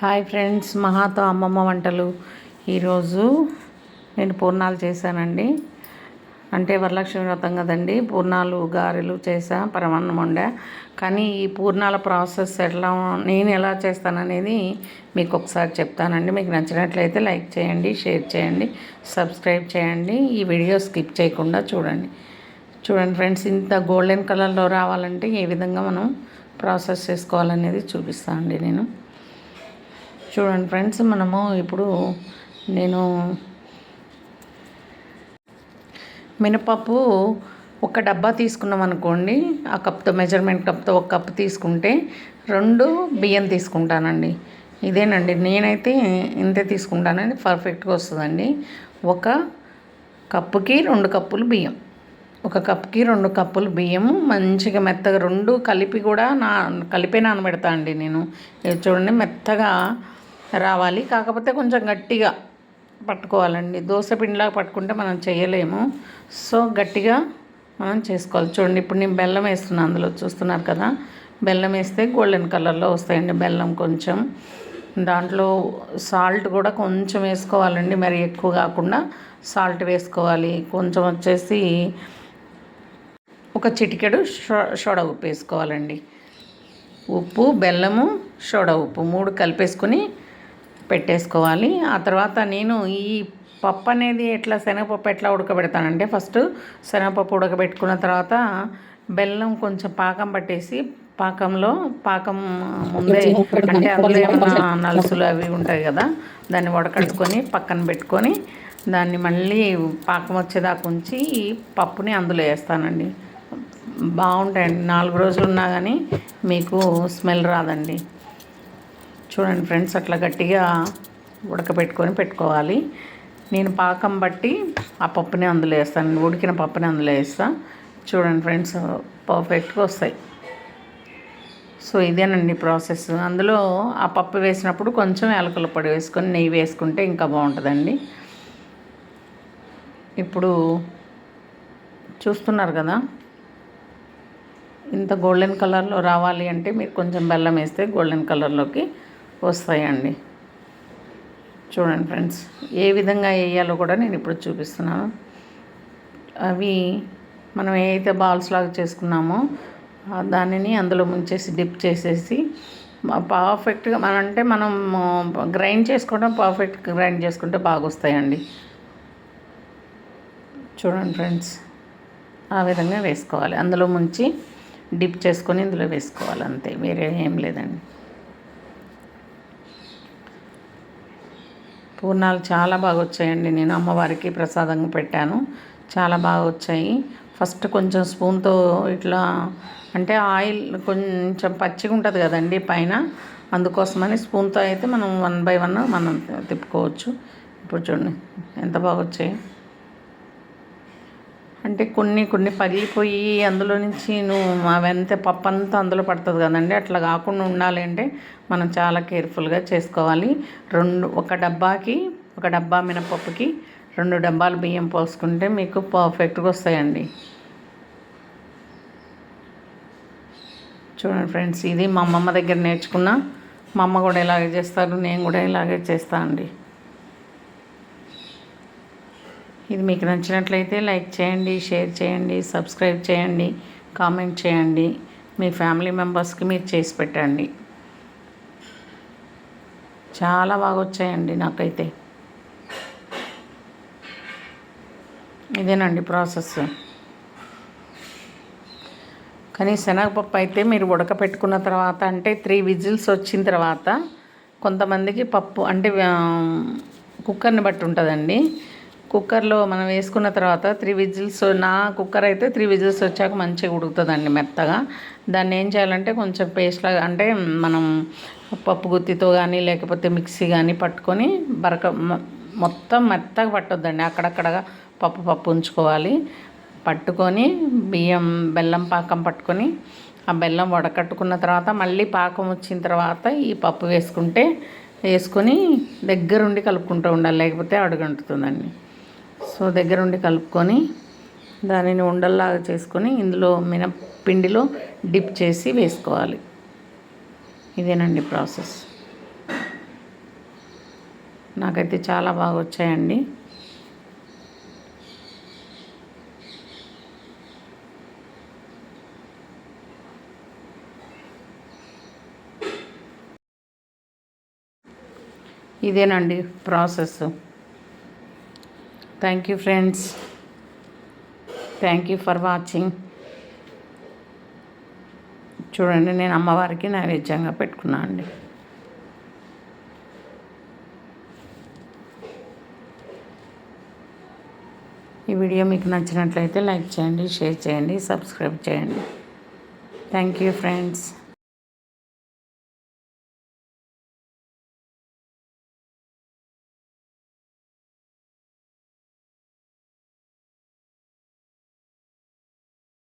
Hi friends మహాతో అమ్మమ్మ వంటలు. ఈరోజు నేను పూర్ణాలు చేశానండి. అంటే వరలక్ష్మి వ్రతం కదండి. పూర్ణాలు గారెలు చేసా పరమాన్నం వండా. కానీ ఈ పూర్ణాల ప్రాసెస్ ఎట్లా నేను ఎలా చేస్తాననేది మీకు ఒకసారి చెప్తానండి. మీకు నచ్చినట్లయితే లైక్ చేయండి షేర్ చేయండి సబ్స్క్రైబ్ చేయండి. ఈ వీడియో స్కిప్ చేయకుండా చూడండి. చూడండి ఫ్రెండ్స్ ఇంత గోల్డెన్ కలర్లో రావాలంటే ఏ విధంగా మనం ప్రాసెస్ చేసుకోవాలనేది చూపిస్తాను అండి నేను. చూడండి ఫ్రెండ్స్ మనము ఇప్పుడు నేను మినపప్పు ఒక డబ్బా తీసుకున్నాం అనుకోండి ఆ కప్తో మెజర్మెంట్ కప్తో ఒక కప్ తీసుకుంటే రెండు బియ్యం తీసుకుంటానండి. ఇదేనండి నేనైతే ఇంతే తీసుకుంటానండి పర్ఫెక్ట్గా వస్తుందండి. ఒక కప్పుకి రెండు కప్పులు బియ్యం. ఒక కప్కి రెండు కప్పులు బియ్యము మంచిగా మెత్తగా రెండు కలిపి కూడా నా కలిపే నానబెడతా అండి నేను. చూడండి మెత్తగా రావాలి. కాకపోతే కొంచెం గట్టిగా పట్టుకోవాలండి. దోశ పిండిలాగా పట్టుకుంటే మనం చేయలేము. సో గట్టిగా మనం చేసుకోవాలి. చూడండి ఇప్పుడు నేను బెల్లం వేస్తున్నాను అందులో. చూస్తున్నారు కదా? బెల్లం వేస్తే గోల్డెన్ కలర్లో వస్తాయండి బెల్లం కొంచెం. దాంట్లో సాల్ట్ కూడా కొంచెం వేసుకోవాలండి. మరి ఎక్కువ కాకుండా సాల్ట్ వేసుకోవాలి. కొంచెం వచ్చేసి ఒక చిటికెడు సోడా ఉప్పు వేసుకోవాలండి. ఉప్పు బెల్లము సోడా ఉప్పు. మూడు కలిపేసుకొని పెట్టేసుకోవాలి. ఆ తర్వాత నేను ఈ పప్పు అనేది ఎట్లా శనగపప్పు ఎట్లా ఉడకబెడతానంటే ఫస్ట్ శనగపప్పు ఉడకబెట్టుకున్న తర్వాత బెల్లం కొంచెం పాకం పట్టేసి పాకంలో పాకం ముందే అంటే అందులో ఏమన్నా నలుసులు అవి ఉంటాయి కదా దాన్ని ఉడకట్టుకొని పక్కన పెట్టుకొని దాన్ని మళ్ళీ పాకం వచ్చేదాకా ఉంచి ఈ పప్పుని అందులో వేస్తానండి. బాగుంటాయండి. నాలుగు రోజులు ఉన్నా కానీ మీకు స్మెల్ రాదండి. చూడండి ఫ్రెండ్స్ అట్లా గట్టిగా ఉడకబెట్టుకొని పెట్టుకోవాలి. నేను పాకం బట్టి ఆ పప్పుని అందులో వేస్తాను ఉడికిన పప్పుని అందులో వేస్తాను చూడండి ఫ్రెండ్స్ పర్ఫెక్ట్గా వస్తాయి. సో ఇదేనండి ప్రాసెస్. అందులో ఆ పప్పు వేసినప్పుడు కొంచెం యాలకుల పొడి వేసుకొని నెయ్యి వేసుకుంటే ఇంకా బాగుంటుందండి. ఇప్పుడు చూస్తున్నారు కదా ఇంత గోల్డెన్ కలర్లో రావాలి అంటే మీరు కొంచెం బెల్లం వేస్తే గోల్డెన్ కలర్లోకి వస్తాయండి. చూడండి ఫ్రెండ్స్ ఏ విధంగా వేయాలో కూడా నేను ఇప్పుడు చూపిస్తున్నాను. అవి మనం ఏదైతే బాల్స్ లాగా చేసుకున్నామో దానిని అందులో ముంచేసి డిప్ చేసేసి పర్ఫెక్ట్గా మన అంటే మనం గ్రైండ్ చేసుకోవడం పర్ఫెక్ట్ గ్రైండ్ చేసుకుంటే బాగా వస్తాయండి చూడండి ఫ్రెండ్స్ ఆ విధంగా వేసుకోవాలి. అందులో ముంచి డిప్ చేసుకొని ఇందులో వేసుకోవాలి అంతే వేరే ఏం లేదండి. పూర్ణాలు చాలా బాగా వచ్చాయండి నేను అమ్మవారికి ప్రసాదంగా పెట్టాను. చాలా బాగా వచ్చాయి ఫస్ట్ కొంచెం స్పూన్తో ఇట్లా అంటే ఆయిల్ కొంచెం పచ్చిగా ఉంటుంది కదండి పైన. అందుకోసమని స్పూన్తో అయితే మనం వన్ బై వన్ మనం తిప్పుకోవచ్చు. ఇప్పుడు చూడండి ఎంత బాగా వచ్చాయి అంటే కొన్ని కొన్ని పగిలిపోయి అందులో నుంచి నువ్వు అవెంత పప్పు అంతా అందులో పడుతుంది కదండి. అట్లా కాకుండా ఉండాలి అంటే మనం చాలా కేర్ఫుల్గా చేసుకోవాలి. రెండు ఒక డబ్బాకి ఒక డబ్బా మినపప్పుకి రెండు డబ్బాలు బియ్యం పోసుకుంటే మీకు పర్ఫెక్ట్గా వస్తాయండి. చూడండి ఫ్రెండ్స్ ఇది మా అమ్మమ్మ దగ్గర నేర్చుకున్న. మా అమ్మ కూడా ఇలాగే చేస్తారు నేను కూడా ఇలాగే చేస్తాను అండి. ఇది మీకు నచ్చినట్లయితే లైక్ చేయండి షేర్ చేయండి సబ్స్క్రైబ్ చేయండి కామెంట్ చేయండి. మీ ఫ్యామిలీ మెంబర్స్కి మీరు చేసి పెట్టండి. చాలా బాగా వచ్చాయండి నాకైతే. ఇదేనండి ప్రాసెస్. కానీ శనగపప్పు అయితే మీరు ఉడకపెట్టుకున్న తర్వాత అంటే త్రీ విజిల్స్ వచ్చిన తర్వాత కొంతమందికి పప్పు అంటే కుక్కర్ని బట్టి ఉంటుందండి. కుక్కర్లో మనం వేసుకున్న తర్వాత త్రీ విజిల్స్ నా కుక్కర్ అయితే త్రీ విజిల్స్ వచ్చాక మంచిగా ఉడుకుతుందండి మెత్తగా. దాన్ని ఏం చేయాలంటే కొంచెం పేస్ట్ లాగా అంటే మనం పప్పు గుత్తితో కానీ లేకపోతే మిక్సీ కానీ పట్టుకొని బరక మొత్తం మెత్తగా పట్టొద్దండి. అక్కడక్కడగా పప్పు పప్పు ఉంచుకోవాలి. పట్టుకొని బియ్యం బెల్లం పాకం పట్టుకొని ఆ బెల్లం వడకట్టుకున్న తర్వాత మళ్ళీ పాకం వచ్చిన తర్వాత ఈ పప్పు వేసుకుంటే వేసుకొని దగ్గరుండి కలుపుకుంటూ ఉండాలి లేకపోతే అడుగంటుతుందండి. సో దగ్గరుండి కలుపుకొని దానిని ఉండల్లాగా చేసుకొని ఇందులో మినపిండిలో డిప్ చేసి వేసుకోవాలి. ఇదేనండి ప్రాసెస్. నాకైతే చాలా బాగా వచ్చాయండి. ఇదేనండి process. Thank you friends thank you for watching చూడండి నేను అమ్మవారికి నైవేద్యంగా పెట్టుకున్నా అండి. ఈ వీడియో మీకు నచ్చినట్లయితే లైక్ చేయండి షేర్ చేయండి సబ్స్క్రైబ్ చేయండి. Thank you friends